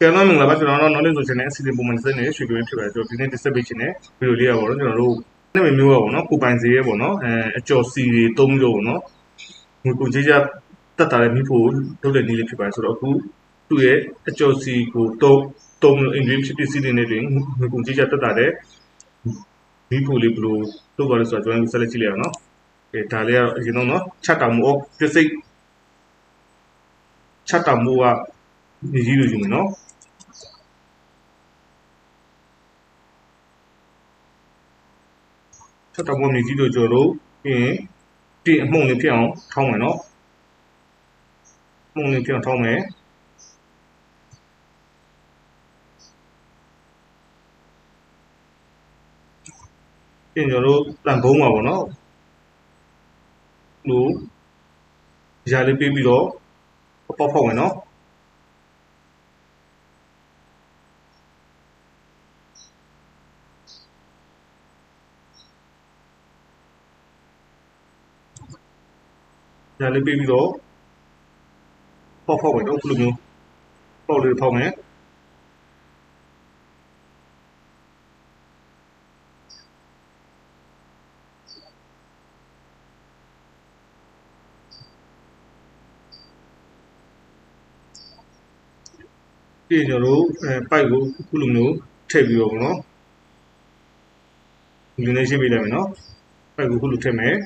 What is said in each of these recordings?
ကဲတော့မင်္ဂလာပါကျွန်တော်တို့ knowledge social နဲ့အစီအစဉ်ပုံမှန်စနေရွှေပြောင်းဖြစ်ပါတယ်ကျွန်တော်ဒီနေ့ display ချင်တဲ့ video လေးရပါတော့ကျွန်တော်တို့နာမည်မျိုးပါပေါ့နော်ကိုပိုင်စီရဲပေါ့နော်အဲအကျော်စီတွေသုံးလို့ပေါ့နော်ငွေကုန်ကြေးကြတက်တာလည်းမိဖို့လုပ်တဲ့နည်းလေးဖြစ်ပါတယ်ဆိုတော့အခုသူ့ရဲ့အကျော်စီကိုသုံးသုံးလို့ English ဖြစ်ဖြစ်စီးတဲ့နေတွင်ငွေကုန်ကြေးကြတက်တာတဲ့မိဖို့လေးဘယ်လိုလုပ်ပါလဲဆိုတော့ကျွန်တော်ဆက်လက်ကြည့်လိုက်အောင်နော်အဲဒါလေးကတော့အရင်တော့နော်ချက်တောင်မို့ပြစိတ်ချက်တောင်မို့ကညီကြီးလိုယူမယ်နော် ထပ်တော့ပုံနေကြည့်လို့ကျွန်တော်တို့ပြီးရင်ပြင်အမှုန်လေးဖြစ်အောင်ထောင်းမယ်နော်မှုန်လေးဖြစ်အောင်ထောင်းမယ်ပြင်ကျွန်တော်တို့တန်ဖုံးပါပေါ့နော်လို့ရာလေးပေးပြီးတော့ပေါက်ဖောက်မယ်နော် ညာလေးပေးပြီးတော့ဖောက်ဖောက်ပဲတော့ခုလိုမျိုးပေါက်လေးဖောက်မယ်ပြီးရင်ကျွန်တော်တို့အဲပိုက်ကိုခုလိုမျိုးထည့်ပြီးတော့ဗောနော်ဒီနေ့ရှင်းပေးလိုက်မယ်နော်ပိုက်ကိုခုလိုထည့်မယ်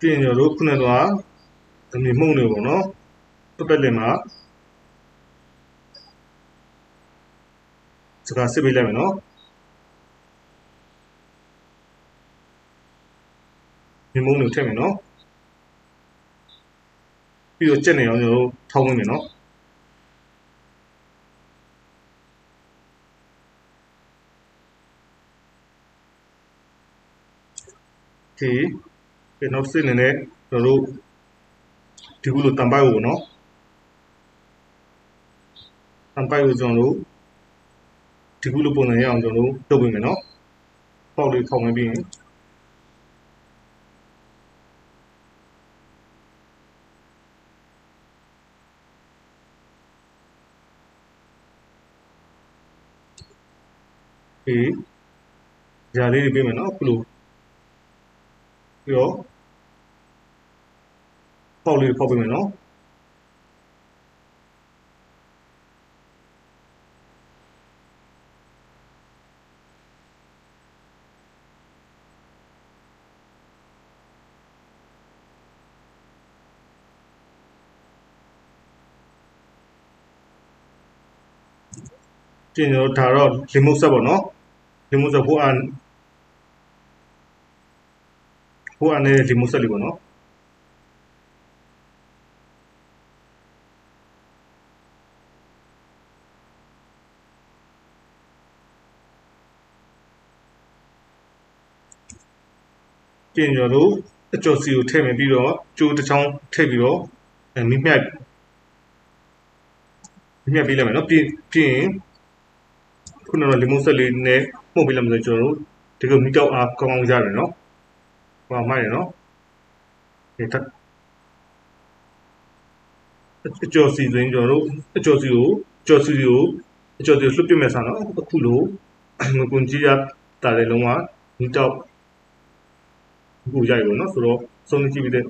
ပြင်ကျွန်တော်တို့ခုနကတော့အမြင်မှုန့်နေပေါ့နော်ပပက်လင်မှာစကားစစ်ပေးလိုက်မယ်နော်မြင်မှုန့်နေထည့်မယ်နော်ပြီးတော့ကြက်နေအောင်ကျွန်တော်တို့ထောင်းဝင်မယ်နော်ဒီ ကဲနောက်စစ်နေနဲ့ကျွန်တော်တို့ဒီကုလိုတံပိုက်ကိုနော်တံပိုက်ကိုကျွန်တော်တို့ဒီကုလိုပုံစံရအောင်ကျွန်တော်တို့လုပ်ပေးမယ်နော်ပေါက်လေးထောင်ဝင်ပြီးရင်ဒီຢာလေးတွေပေးမယ်နော်ခုလိုပြီးတော့ ပေါက်လေးပေါက်ပေးမယ်နော်ကျင်ကျွန်တော်ဒါတော့လီမုတ်ဆက်ပေါ့နော်လီမုတ်ဆက်ဖို့အန်ဖို့အန်နဲ့လီမုတ်ဆက်လေးပေါ့နော် ကျင်ကျွန်တော်တို့အကျော်စီကိုထည့်မယ်ပြီးတော့ကျိုးတစ်ချောင်းထည့်ပြီးတော့အဲမိမြတ်မိမြတ်ပေးလိုက်မယ်နော်ပြင်ပြင်ခုနကလီမုန်ဆက်လေးနဲ့မှုတ်ပေးလိုက်မယ်ဆိုကျွန်တော်တို့ဒီကမိတောက်အားကောင်းကောင်းရတယ်နော်ဟောမိုက်ရနော်ဒီတက်အကျော်စီဆိုရင်ကျွန်တော်တို့အကျော်စီကိုအကျော်စီကိုအကျော်စီကိုလွှတ်ပြမယ်ဆာနော်အခုလိုငကွန်ကြီးရတာလည်းလုံးဝမိတောက် ကိုရိုက်လို့နော်ဆိုတော့စုံနေကြည့်ပြီးတဲ့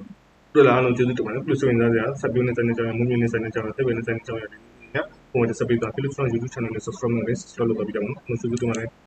တွေ့လာအောင်ကျေးဇူးတင်ပါတယ်ပြုဆိုရင်သားစရာဆက်ပြုနေစတဲ့ကြောင်းမွေးမြူနေစတဲ့ကြောင်းသိပ္ပံနေစတဲ့ကြောင်းရတယ်ညပုံမှန်တက်ဆက်ပေးတာ Philips YouTube channel နဲ့ subscribe လုပ်နေ subscribe လုပ်ပါပြီးတော့နော်ကျေးဇူးတင်ပါတယ်